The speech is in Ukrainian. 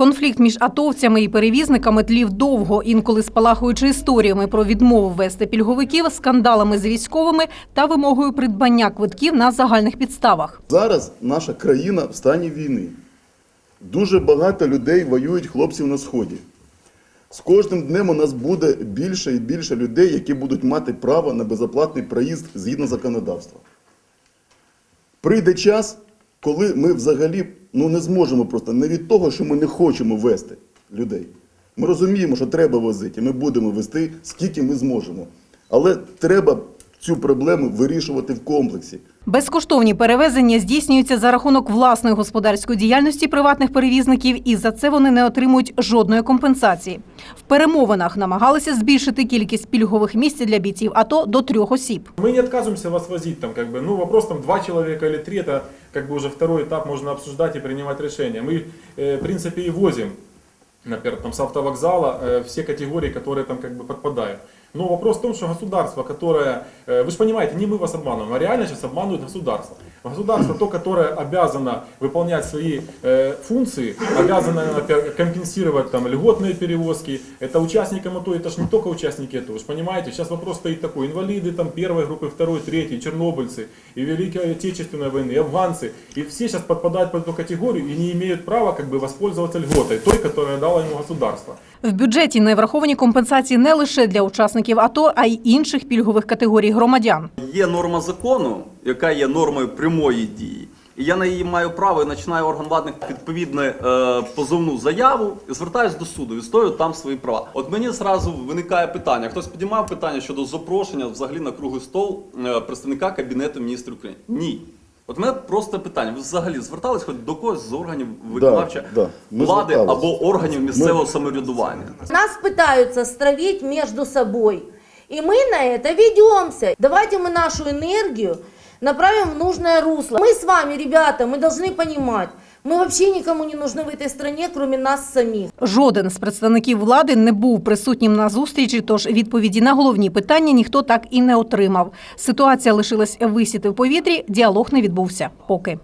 Конфлікт між атовцями і перевізниками тлів довго, інколи спалахуючи історіями про відмову ввести пільговиків, скандалами з військовими та вимогою придбання квитків на загальних підставах. Зараз наша країна в стані війни. Дуже багато людей воюють хлопців на сході. З кожним днем у нас буде більше і більше людей, які будуть мати право на безоплатний проїзд згідно законодавства. Прийде час, коли ми взагалі ну, не зможемо просто не від того, що ми не хочемо вести людей. Ми розуміємо, що треба возити, і ми будемо вести, скільки ми зможемо. Але треба цю проблему вирішувати в комплексі. Безкоштовні перевезення здійснюються за рахунок власної господарської діяльності приватних перевізників, і за це вони не отримують жодної компенсації. В перемовинах намагалися збільшити кількість пільгових місць для бійців АТО до трьох осіб. Мы не отказываемся вас возить, там, как бы, ну, вопрос там два человека или три, это как бы уже второй этап можно обсуждать и принимать решения. Мы, э, в принципе, и возим, например, там, с автовокзала э, все категории, которые там как бы подпадают. Но вопрос в том, что государство, которое, э, вы же понимаете, не мы вас обманываем, а реально сейчас обманывают государство. Государство, то, которое обязано выполнять свои э, функции, обязано например, компенсировать там льготные перевозки, это участникам АТО, это же не только участники АТО, вы же понимаете, сейчас вопрос стоит такой, инвалиды там первой группы, второй, третьей, чернобыльцы, и Великой Отечественной войны, и афганцы, и все сейчас подпадают под эту категорию и не имеют права как бы воспользоваться льготой, той, которую дало ему государство. В бюджеті не враховані компенсації не лише для учасників АТО, а й інших пільгових категорій громадян. Є норма закону, яка є нормою прямої дії. І я на її маю право і починаю орган владних відповідне е, позовну заяву і звертаюся до суду, відстоюю там свої права. От мені зразу виникає питання: хтось підіймав питання щодо запрошення взагалі на круглий стол е, представника Кабінету міністрів України? Ні. От мене просто питання: ви взагалі звертались хоч до когось з органів виконавчої да, ми влади звертались. або органів місцевого самоврядування? Нас пытаются стравить между собой. И мы на это ведемся. Давайте мы нашу энергию направим в нужное русло. Мы с вами, ребята, мы должны понимать, мы вообще никому не нужны в этой стране, кроме нас самих. Жоден з представників влади не був присутнім на зустрічі, тож відповіді на головні питання ніхто так і не отримав. Ситуація лишилась висіти в повітрі, діалог не відбувся поки.